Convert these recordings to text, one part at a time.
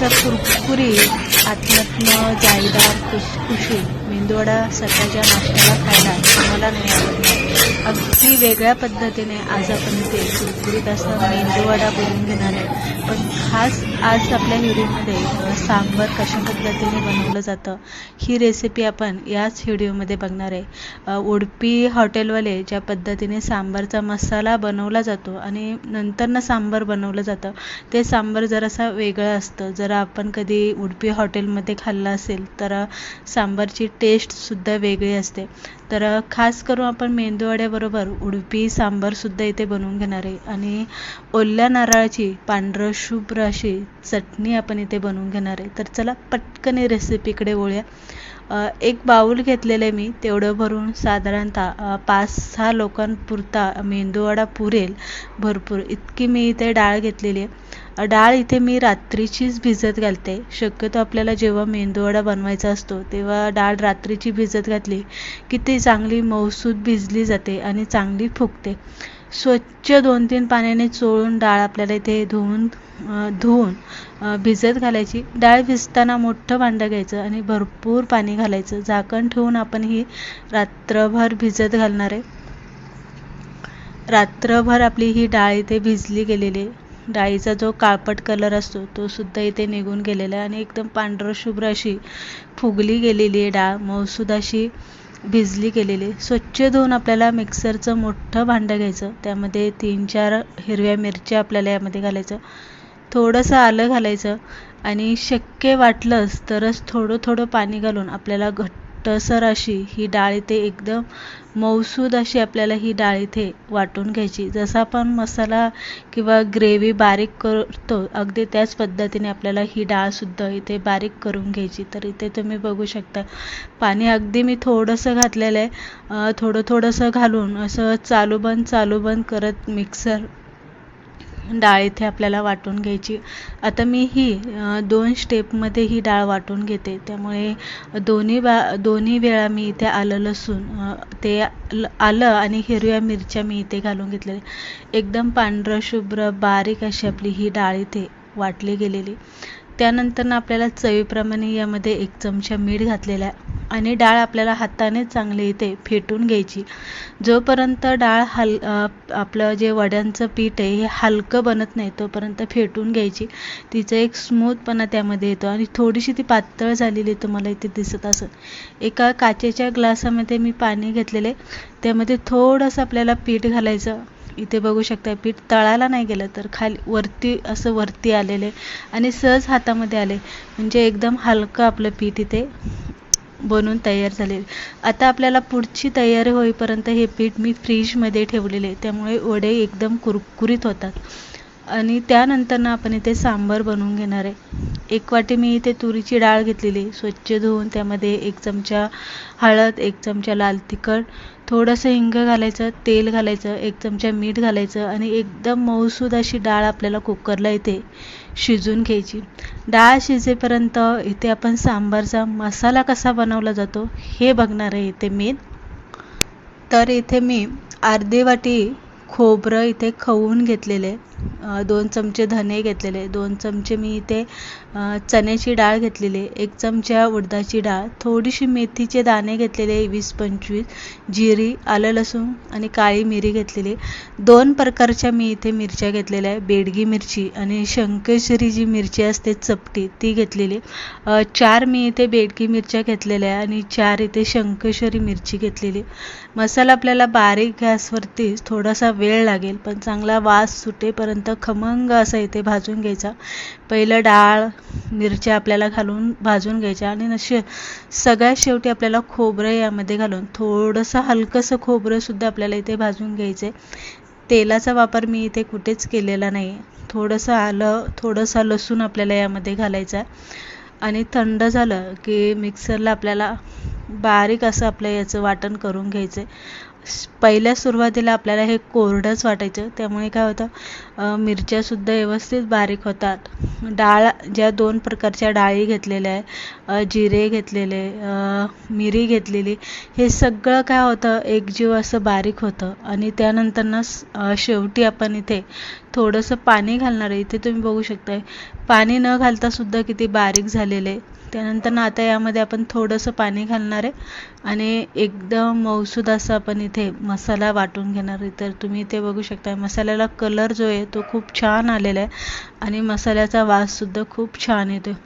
असं कुरकुरीत आतमधनं जाळीदार खुशखुशी मेंदूवडा सकाळच्या नाश्त्याला खायला तुम्हाला नाही आवडणार. अगदी वेगळ्या पद्धतीने आज आपण ते कुरकुरीत असं मेंदूवडा बनवून घेणार आहे. पण खास आज आपल्या व्हिडिओमध्ये सांबर कशा पद्धतीने बनवलं जातं ही रेसिपी आपण याच व्हिडिओमध्ये बघणार आहे. उडपी हॉटेलवाले ज्या पद्धतीने सांबारचा मसाला बनवला जातो आणि नंतरनं सांबार बनवलं जातं ते सांबार जरासा वेगळं असतं. जर आपण कधी उडपी हॉटेलमध्ये खाल्लं असेल तर सांबारची टेस्टसुद्धा वेगळी असते. तर खास करून आपण त्याचबरोबर उडपी सांबारसुद्धा इथे बनवून घेणार आहे. आणि ओल्या नारळाची पांढरं शुभ्र अशी चटणी आपण इथे बनवून घेणार आहे. तर चला पटकन रेसिपीकडे वळूया. एक बाऊल घेतलेलं आहे मी तेवढं भरून साधारणतः पाच सहा लोकांपुरता मेंदूवडा पुरेल भरपूर. इतकी मी इथे डाळ घेतलेली आहे. डाळ इथे मी रात्रीचीच भिजत घालते. शक्यतो आपल्याला जेव्हा मेंदूवडा बनवायचा असतो तेव्हा डाळ रात्रीची भिजत घातली की ती चांगली मऊसूद भिजली जाते आणि चांगली फुगते. स्वच्छ दोन तीन पाण्याने चोळून डाळ आपल्याला इथे धुवून धुवून भिजत घालायची. डाळ भिजताना मोठं भांडं घ्यायचं आणि भरपूर पाणी घालायचं. झाकण ठेवून आपण ही रात्रभर भिजत घालणार आहे. रात्रभर आपली ही डाळ इथे भिजली गेलेली आहे. डाळीचा जो काळपट कलर असतो तो सुद्धा इथे निघून गेलेला आहे आणि एकदम पांढरशुभ्र अशी फुगली गेलेली आहे डाळ. मऊसूद अशी भिजली केलेली. स्वच्छ धुवून आपल्याला मिक्सरचं मोठं भांडं घ्यायचं. त्यामध्ये तीन चार हिरव्या मिरच्या आपल्याला यामध्ये घालायचं. थोडंसं आलं घालायचं. आणि शक्य वाटलंच तरच थोडं थोडं पाणी घालून आपल्याला घट्ट टसर अशी ही डाळ इथे एकदम मऊसूद अशी आपल्याला ही डाळ इथे वाटून घ्यायची. जसा आपण मसाला किंवा ग्रेव्ही बारीक करतो अगदी त्याच पद्धतीने आपल्याला ही डाळसुद्धा इथे बारीक करून घ्यायची. तर इथे तुम्ही बघू शकता पाणी अगदी मी थोडंसं घातलेलं आहे. थोडं थोडंसं घालून असं चालू बंद चालू बंद करत मिक्सर डाळ इथे आपल्याला वाटून घ्यायची. आता मी ही दोन स्टेपमध्ये ही डाळ वाटून घेते. त्यामुळे दोन्ही बा दोन्ही वेळा मी इथे आलं लसूण ते ल- आलं आणि हिरव्या मिरच्या मी इथे घालून घेतलेल्या. एकदम पांढरं शुभ्र बारीक अशी आपली ही डाळ इथे वाटली गेलेली. त्यानंतर आपल्याला चवीप्रमाणे यामध्ये एक चमचा मीठ घातलेला आहे. आणि डाळ आपल्याला हाताने चांगली इथे फेटून घ्यायची. जोपर्यंत डाळ हल आपलं जे वड्यांचं पीठ आहे हे हलकं बनत नाही तोपर्यंत फेटून घ्यायची. तिचा एक स्मूथपणा त्यामध्ये येतो आणि थोडीशी ती पातळ झालेली तुम्हाला इथे दिसत असं एका काचेच्या ग्लासामध्ये मी पाणी घेतलेले त्यामध्ये थोडंसं आपल्याला पीठ घालायचं. इथे बघू शकता पीठ तळाला नाही गेलं तर खाली वरती असं वरती आलेले आणि सहज हातामध्ये आले. म्हणजे एकदम हलकं आपलं पीठ इथे बनून तयार झाले. आता आपल्याला पुढची तयारी होईपर्यंत हे पीठ मी फ्रीजमध्ये ठेवलेले त्यामुळे वडे एकदम कुरकुरीत होतात. आणि त्यानंतरनं आपण इथे सांबार बनवून घेणार आहे. एक वाटी मी इथे तुरीची डाळ घेतलेली स्वच्छ धुवून त्यामध्ये एक चमचा हळद एक चमचा लाल तिखट थोडंसं हिंग घालायचं तेल घालायचं एक चमचा मीठ घालायचं आणि एकदम मऊसूद अशी डाळ आपल्याला कुकरला इथे शिजून घ्यायची. डाळ शिजेपर्यंत इथे आपण सांबारचा मसाला कसा बनवला जातो हे बघणार आहे इथे मेन तर इथे मी अर्धी वाटी खोबरं इथे खवून घेतलेले दोन चमचे धने घेतलेले. दोन चमचे मी इथे चण्याची डाळ घेतलेली. एक चमचा उडदाची डाळ थोडीशी मेथीचे दाणे घेतलेले वीस पंचवीस जिरी आलं लसूण आणि काळी मिरी घेतलेली. दोन प्रकारच्या मी इथे मिरच्या घेतलेल्या आहे बेडगी मिरची आणि शंकेश्वरी जी मिरची असते चपटी ती घेतलेली. चार मी इथे बेडगी मिरच्या घेतलेल्या आहे आणि चार इथे शंकेश्वरी मिरची घेतलेली. मसाला आपल्याला बारीक गॅसवरती थोडासा वेळ लागेल पण चांगला वास सुटेपर्यंत खमंग असं इथे भाजून घ्यायचा. पहिलं डाळ मिरच्या आपल्याला घालून भाजून घ्यायच्या आणि नशे सगळ्यात शेवटी आपल्याला खोबरं यामध्ये घालून थोडंसं हलकंसं खोबरंसुद्धा आपल्याला इथे भाजून घ्यायचं आहे तेलाचा वापर मी इथे कुठेच केलेला नाही. थोडंसं आलं थोडंसं लसूण आपल्याला यामध्ये घालायचं आहे आणि थंड झालं की मिक्सरला आपल्याला बारीक असं आपलं याचं वाटण करून घ्यायचं. पहिल्या सुरुवातीला आपल्याला हे कोरडंच वाटायचं. त्यामुळे काय होतं मिरच्यासुद्धा व्यवस्थित बारीक होतात. डाळ ज्या दोन प्रकारच्या डाळी घेतलेल्या आहे जिरे घेतलेले मिरी घेतलेली हे सगळं काय होतं एकजीव असं बारीक होतं. आणि त्यानंतर ना शेवटी आपण इथे थोडंसं पाणी घालणार आहे. इथे तुम्ही बघू शकताय पाणी न घालतासुद्धा किती बारीक झालेले. त्यानंतर ना आता यामध्ये आपण थोडंसं पाणी घालणार आहे. आणि एकदम मौसूद असं आपण इथे मसाला वाटून घेणार आहे. तर तुम्ही इथे बघू शकता मसाल्याला कलर जो आहे तो खूप छान आलेला आहे. आणि मसाल्याचा वाससुद्धा खूप छान येतो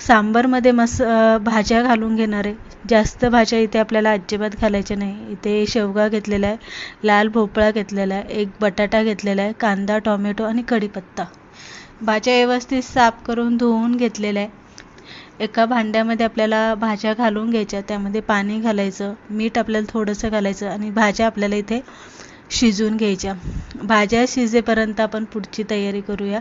सांबरमध्ये मस भाज्या घालून घेणार आहे. जास्त भाज्या इथे आपल्याला अजिबात घालायच्या नाही. इथे शेवगा घेतलेला आहे लाल भोपळा घेतलेला आहे एक बटाटा घेतलेला आहे कांदा टोमॅटो आणि कढीपत्ता. भाज्या व्यवस्थित साफ करून धुवून घेतलेल्या आहे. एका भांड्यामध्ये आपल्याला भाज्या घालून घ्यायच्या त्यामध्ये पाणी घालायचं मीठ आपल्याला थोडंसं घालायचं आणि भाज्या आपल्याला इथे शिजवून घ्यायच्या. भाज्या शिजेपर्यंत आपण पुढची तयारी करूया.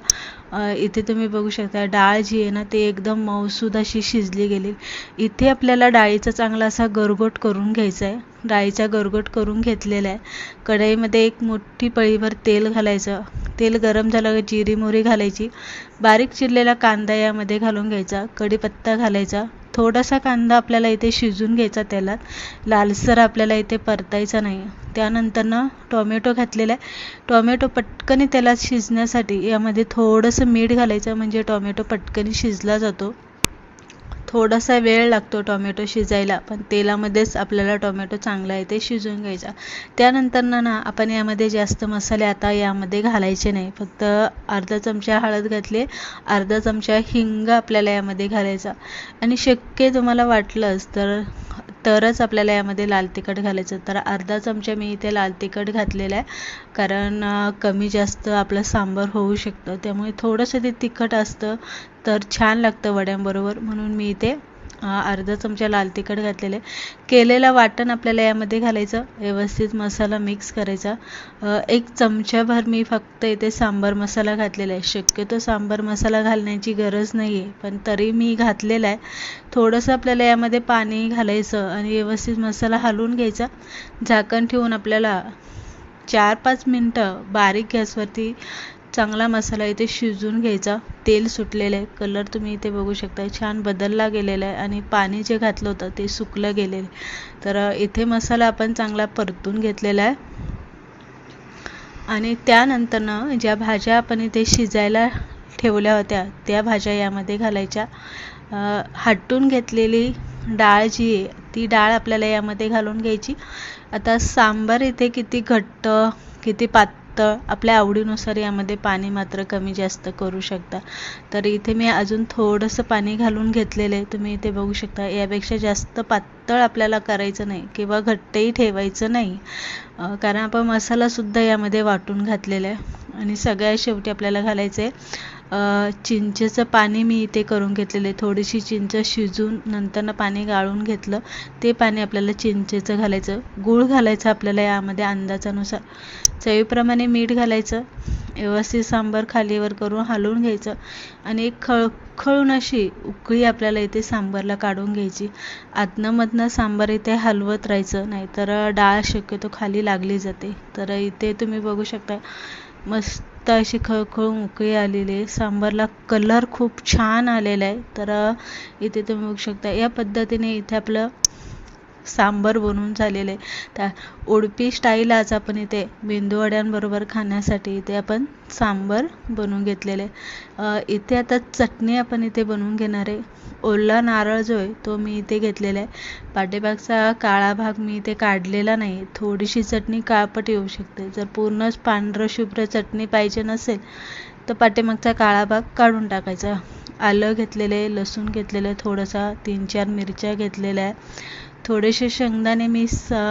इथे तुम्ही बघू शकता डाळ जी आहे ना ती एकदम मऊसूद अशी शिजली गेली. इथे आपल्याला डाळीचा चांगला असा गरगोट करून घ्यायचा आहे डाळीचा गरगोट करून घेतलेला आहे कढईमध्ये एक मोठी पळीभर तेल घालायचं. तेल गरम झालं जिरी मोरी घालायची. बारीक चिरलेला कांदा यामध्ये घालून घ्यायचा. कढीपत्ता घालायचा. थोडासा कांदा आपल्याला इथे शिजून घ्यायचा तेलात लालसर आपल्याला इथे परतायचा नाही त्यानंतर ना टोमॅटो घातलेला आहे. टोमॅटो पटकन तेलात शिजण्यासाठी यामध्ये थोडंसं मीठ घालायचं म्हणजे टोमॅटो पटकन शिजला जातो. थोडासा वेळ लागतो टोमॅटो शिजायला पण तेलामध्येच आपल्याला टोमॅटो चांगला आहे ते शिजून घ्यायचा. त्यानंतर ना ना आपण यामध्ये जास्त मसाले आता यामध्ये घालायचे नाही. फक्त अर्धा चमचा हळद घातली अर्धा चमचा हिंग आपल्याला यामध्ये घालायचा. आणि शक्य तुम्हाला वाटलंच तर तरच आपल्याला यामध्ये लाल तिखट घालायचं. तर अर्धा चमचा मी इथे लाल तिखट घातलेलं आहे. कारण कमी जास्त आपलं सांबार होऊ शकतं. त्यामुळे थोडंसं ते तिखट असतं तर छान लागतं वड्यांबरोबर. म्हणून मी इथे अर्धा चमचा लाल तिखट घातलेलं. आहे केलेलं वाटण आपल्याला यामध्ये घालायचं. व्यवस्थित मसाला मिक्स करायचा. एक चमच्याभर मी फक्त इथे सांबार मसाला घातलेला आहे. शक्यतो सांबार मसाला घालण्याची गरज नाही आहे पण तरी मी घातलेला आहे. थोडंसं आपल्याला यामध्ये पाणी घालायचं आणि व्यवस्थित मसाला हलवून घ्यायचा. झाकण ठेवून आपल्याला चार पाच मिनटं बारीक गॅसवरती चांगला मसाला इथे शिजून घ्यायचा. तेल सुटलेलं आहे. कलर तुम्ही इथे बघू शकता. छान बदलला गेलेला आहे आणि पाणी जे घातलं होतं ते सुकलं गेलेलं आहे. तर इथे मसाला आपण चांगला परतून घेतलेला आहे. आणि त्यानंतरनं ज्या भाज्या आपण इथे शिजायला ठेवल्या होत्या त्या भाज्या यामध्ये घालायच्या. हटून घेतलेली डाळ जी आहे ती डाळ आपल्याला यामध्ये घालून घ्यायची. आता सांबार इथे किती घट्ट किती पात आपल्या आवडीनुसार यामध्ये पाणी मात्र कमी जास्त करू शकता. तर इथे मी अजून थोडंसं पाणी घालून घेतलेलं आहे. तुम्ही इथे बघू शकता यापेक्षा जास्त पातळ आपल्याला करायचं नाही किंवा घट्टही ठेवायचं नाही. कारण आपण मसालासुद्धा यामध्ये वाटून घातलेला आहे. आणि सगळ्या शेवटी आपल्याला घालायचं आहे चिंचेचं पाणी मी इथे करून घेतलेले थोडीशी चिंच शिजून नंतरनं पाणी गाळून घेतलं. ते पाणी आपल्याला चिंचेचं घालायचं. गूळ घालायचं आपल्याला यामध्ये अंदाजानुसार. चवीप्रमाणे मीठ घालायचं. व्यवस्थित सांबार खालीवर करून हलवून घ्यायचं. आणि एक खळखळून अशी उकळी आपल्याला इथे सांबारला काढून घ्यायची. आतनंमधनं सांबार इथे हलवत राहायचं. नाहीतर डाळ शक्यतो खाली लागली जाते. तर इथे तुम्ही बघू शकता. मस्त अशी खळखळून उकळी आलेली आहे. सांबारला कलर खूप छान आलेला आहे. तर इथे तुम्ही बघू शकता या पद्धतीने इथे आपलं सांबर बनवून झालेले. त्या उडपी स्टाईल आज आपण इथे मेंदूवड्यांबरोबर खाण्यासाठी इथे आपण सांबर बनवून घेतलेले. इथे आता चटणी आपण इथे बनवून घेणार आहे. ओला नारळ जो आहे तो मी इथे घेतलेला आहे. पाठीमागचा काळा भाग मी इथे काढलेला नाही. थोडीशी चटणी काळपट येऊ शकते. जर पूर्णच पांढरं शुभ्र चटणी पाहिजे नसेल तर पाठीमागचा काळा भाग काढून टाकायचा. आलं घेतलेले लसूण घेतलेलं आहे थोडंसं तीन चार मिरच्या घेतलेल्या आहे. थोडेसे शेंगदाणे मी सा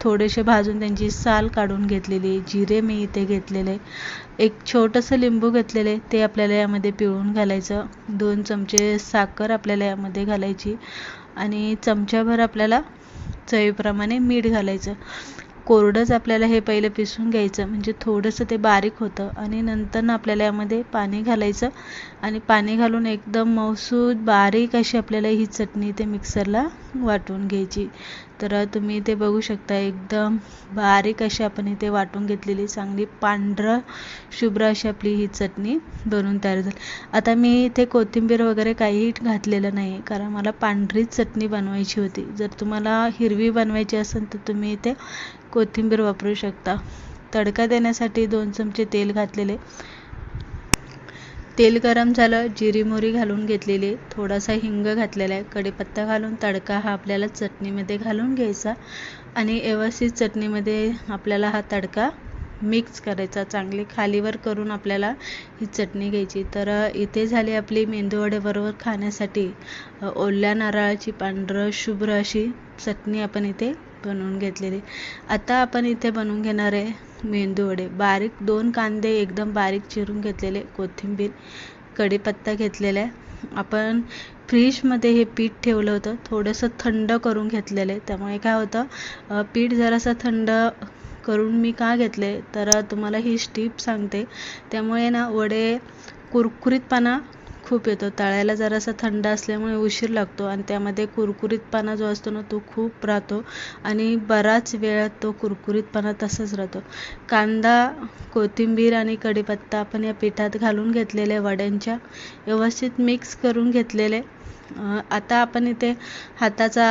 थोडेसे भाजून त्यांची साल काढून घेतलेली जिरे मी इथे घेतलेले एक छोटंसं लिंबू घेतलेले ते आपल्याला यामध्ये पिळून घालायचं. दोन चमचे साखर आपल्याला यामध्ये घालायची. आणि चमच्याभर आपल्याला चवीप्रमाणे मीठ घालायचं. कोरडंच आपल्याला हे पहिलं पिसून घ्यायचं म्हणजे थोडंसं ते बारीक होतं आणि नंतर आपल्याला यामध्ये पाणी घालायचं आणि पाणी घालून एकदम मऊसूद बारीक अशी आपल्याला ही चटणी ते मिक्सरला वाटून घ्यायची. तर तुम्ही ते बघू शकता एकदम बारीक अशी आपण इथे वाटून घेतलेली चांगली पांढरं शुभ्र अशी आपली ही चटणी बनवून तयार झाली. आता मी इथे कोथिंबीर वगैरे काही घातलेलं नाही कारण मला पांढरीच चटणी बनवायची होती. जर तुम्हाला हिरवी बनवायची असेल तर तुम्ही इथे कोथिंबीर वापरू शकता. तडका देण्यासाठी दोन चमचे तेल घातलेले. तेल गरम झालं जिरी मोरी घालून घेतलेली. थोडासा हिंग घातलेला आहे. कढीपत्ता घालून तडका हा आपल्याला चटणीमध्ये घालून घ्यायचा. आणि व्यवस्थित चटणीमध्ये आपल्याला हा तडका मिक्स करायचा. चांगली खालीवर करून आपल्याला ही चटणी घ्यायची. तर इथे झाली आपली मेंदूवडेबरोबर खाण्यासाठी ओल्या नारळाची पांढरं शुभ्र अशी चटणी आपण इथे बनवून घेतलेली. आता आपण इथे बनवून घेणार आहे मेंदू वडे. बारीक दोन कांदे एकदम बारीक चिरून घेतलेले कोथिंबीर कढीपत्ता घेतलेला आहे. आपण फ्रीजमध्ये हे पीठ ठेवलं होतं थोडंसं थंड करून घेतलेलं आहे. त्यामुळे काय होतं पीठ जरासं थंड करून मी का घेतले तर तुम्हाला ही स्टीप सांगते. त्यामुळे ना वडे कुरकुरीतपणा खूप येतो. तळायला जरासा थंड असल्यामुळे उशीर लागतो आणि त्यामध्ये कुरकुरीतपणा जो असतो ना तो खूप राहतो. आणि बराच वेळ तो कुरकुरीतपणा तसाच राहतो. कांदा कोथिंबीर आणि कढीपत्ता आपण या पिठात घालून घेतलेले वड्यांच्या व्यवस्थित मिक्स करून घेतलेले. आता आपण इथे हाताचा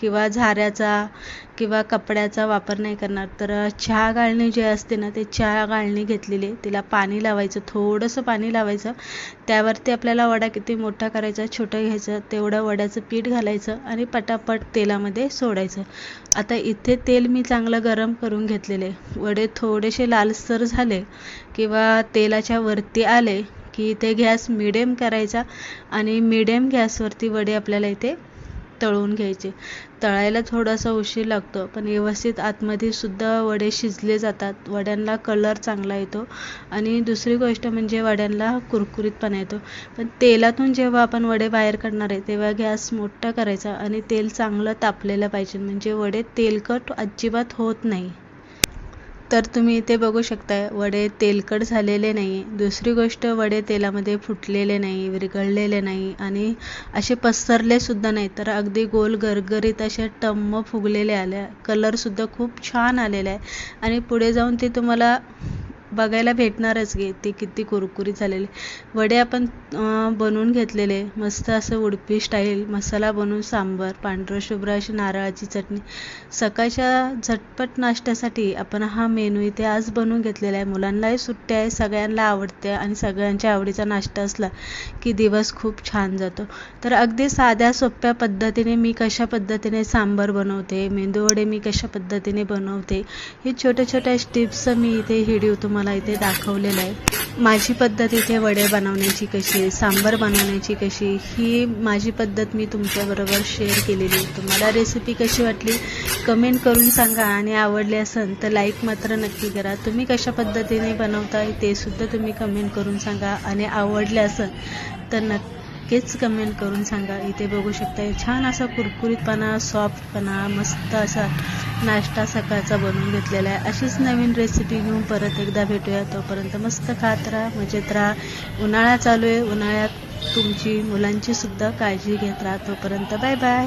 किंवा झाऱ्याचा किंवा कपड्याचा वापर नाही करणार. तर चहा गाळणी जे असते ना ते चहा गाळणी घेतलेली तिला पाणी लावायचं थोडंसं पाणी लावायचं. त्यावरती आपल्याला वडा किती मोठा करायचा छोटं घ्यायचं तेवढं वड्याचं पीठ घालायचं आणि पटापट तेलामध्ये सोडायचं. आता इथे तेल मी चांगलं गरम करून घेतलेले वडे थोडेसे लालसर झाले किंवा तेलाच्या वरती आले की इथे गॅस मिडियम करायचा आणि मिडियम गॅसवरती वडे आपल्याला इथे तळून घ्यायचे. तळायला थोडासा उशीर लागतो पण व्यवस्थित आतमध्ये सुद्धा वडे शिजले जातात. वड्यांना कलर चांगला येतो. आणि दुसरी गोष्ट म्हणजे वड्यांना कुरकुरीतपणा येतो. पण तेलातून जेव्हा आपण वडे बाहेर काढणार आहे तेव्हा गॅस मोठा करायचा आणि तेल चांगलं तापलेलं पाहिजे. म्हणजे वडे तेलकट अजिबात होत नाही. तर तुम्ही इथे बघू शकताय वडे तेलकट झालेले नाही. दुसरी गोष्ट वडे तेलामध्ये फुटलेले नाही विरघळलेले नाही आणि असे पसरले सुद्धा नाही. तर अगदी गोल गरगरीत असे टम्म फुगलेले आल्या. कलरसुद्धा खूप छान आलेला आहे. आणि पुढे जाऊन ते तुम्हाला बघायला भेटणारच गे. ते किती कुरकुरीत झालेले. वडे आपण बनवून घेतलेले. मस्त असं उडपी स्टाईल मसाला बनवून सांबर पांढरं शुभ्र अशी नारळाची चटणी. सकाळच्या झटपट नाश्त्यासाठी आपण हा मेनू इथे आज बनवून घेतलेला आहे. मुलांनाही सुट्ट्या आहे सगळ्यांना आवडते आणि सगळ्यांच्या आवडीचा नाश्ता असला की दिवस खूप छान जातो. तर अगदी साध्या सोप्या पद्धतीने मी कशा पद्धतीने सांबर बनवते मेंदूवडे मी कशा पद्धतीने बनवते हे छोट्या छोट्या टिप्स मी इथे व्हिडिओ तुम्हाला तुम्हाला इथे दाखवलेलं आहे. माझी पद्धत इथे वडे बनवण्याची कशी सांबर बनवण्याची कशी ही माझी पद्धत मी तुमच्याबरोबर शेअर केलेली तुम्हाला रेसिपी कशी वाटली कमेंट करून सांगा आणि आवडली असेल तर लाईक मात्र नक्की करा. तुम्ही कशा पद्धतीने बनवताय ते सुद्धा तुम्ही कमेंट करून सांगा आणि आवडले असेल तर नक्की नक्कीच कमेंट करून सांगा. इथे बघू शकता छान असा कुरकुरीतपणा सॉफ्टपणा मस्त असा नाश्ता सकाळचा बनवून घेतलेला आहे. अशीच नवीन रेसिपी घेऊन परत एकदा भेटूया. तोपर्यंत मस्त खात राहा मजेत राहा. उन्हाळा चालू आहे. उन्हाळ्यात तुमची मुलांची सुद्धा काळजी घेत राहा. तोपर्यंत बाय बाय